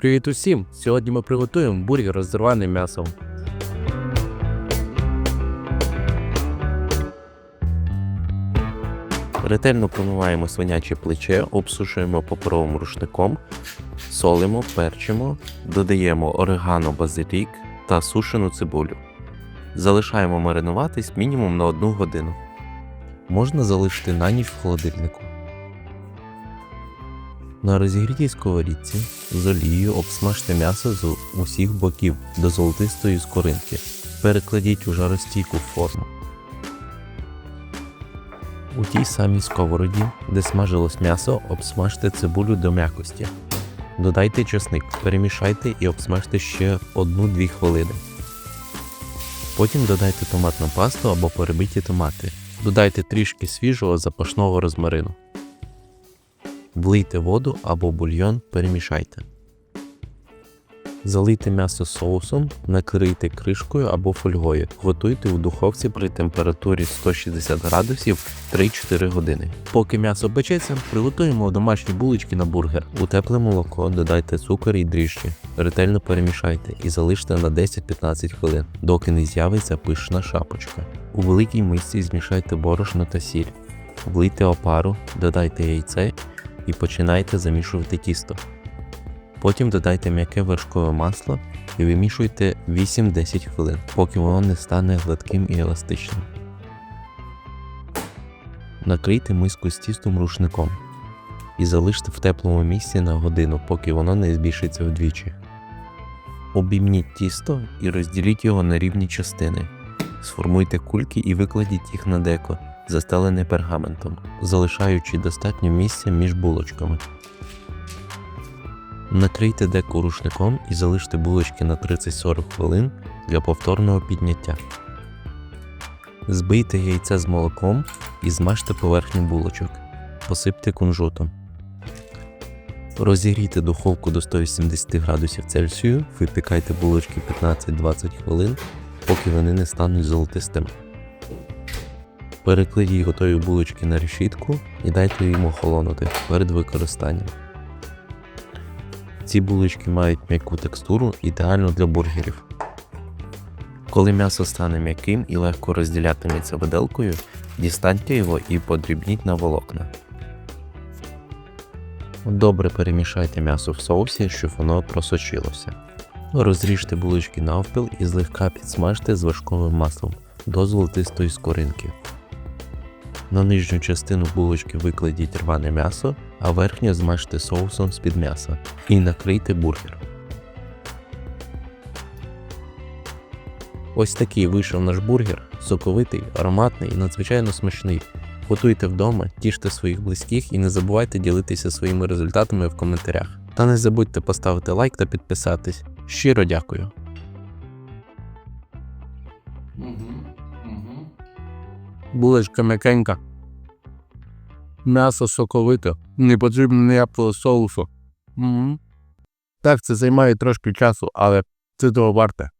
Привіт усім! Сьогодні ми приготуємо бургер з рваним м'ясом. Ретельно промиваємо свиняче плече, обсушуємо паперовим рушником, солимо, перчимо, додаємо орегано, базилік та сушену цибулю. Залишаємо маринуватись мінімум на 1 годину. Можна залишити на ніч в холодильнику. На розігрітій сковорідці з олією обсмажте м'ясо з усіх боків до золотистої скоринки. Перекладіть у жаростійку форму. У тій самій сковороді, де смажилось м'ясо, обсмажте цибулю до м'якості. Додайте чесник, перемішайте і обсмажте ще 1-2 хвилини. Потім додайте томатну пасту або перебиті томати. Додайте трішки свіжого запашного розмарину. Влийте воду або бульйон, перемішайте. Залийте м'ясо соусом, накрийте кришкою або фольгою. Готуйте у духовці при температурі 160 градусів 3-4 години. Поки м'ясо печеться, приготуємо домашні булочки на бургер. У тепле молоко додайте цукор і дріжджі. Ретельно перемішайте і залиште на 10-15 хвилин, доки не з'явиться пишна шапочка. У великій мисці змішайте борошно та сіль. Влийте опару, додайте яйце і починайте замішувати тісто. Потім додайте м'яке вершкове масло і вимішуйте 8-10 хвилин, поки воно не стане гладким і еластичним. Накрийте миску з тістом рушником і залиште в теплому місці на годину, поки воно не збільшиться вдвічі. Обіймніть тісто і розділіть його на рівні частини. Сформуйте кульки і викладіть їх на деко, застелене пергаментом, залишаючи достатньо місця між булочками. Накрийте деко рушником і залиште булочки на 30-40 хвилин для повторного підняття. Збийте яйце з молоком і змажте поверхню булочок. Посипте кунжутом. Розігрійте духовку до 180 градусів Цельсію, випікайте булочки 15-20 хвилин, поки вони не стануть золотистими. Перекладіть готові булочки на решітку і дайте їм охолонути перед використанням. Ці булочки мають м'яку текстуру, ідеально для бургерів. Коли м'ясо стане м'яким і легко розділятиметься виделкою, дістаньте його і подрібніть на волокна. Добре перемішайте м'ясо в соусі, щоб воно просочилося. Розріжте булочки навпіл і злегка підсмажте з вершковим маслом до золотистої скоринки. На нижню частину булочки викладіть рване м'ясо, а верхню змажте соусом з-під м'яса і накрийте бургер. Ось такий вийшов наш бургер, соковитий, ароматний і надзвичайно смачний. Готуйте вдома, тіште своїх близьких і не забувайте ділитися своїми результатами в коментарях. Та не забудьте поставити лайк та підписатись. Щиро дякую. Булочка м'якенька. М'ясо соковите, не потрібно ніякого соусу. Угу. Так, це займає трошки часу, але це того варте.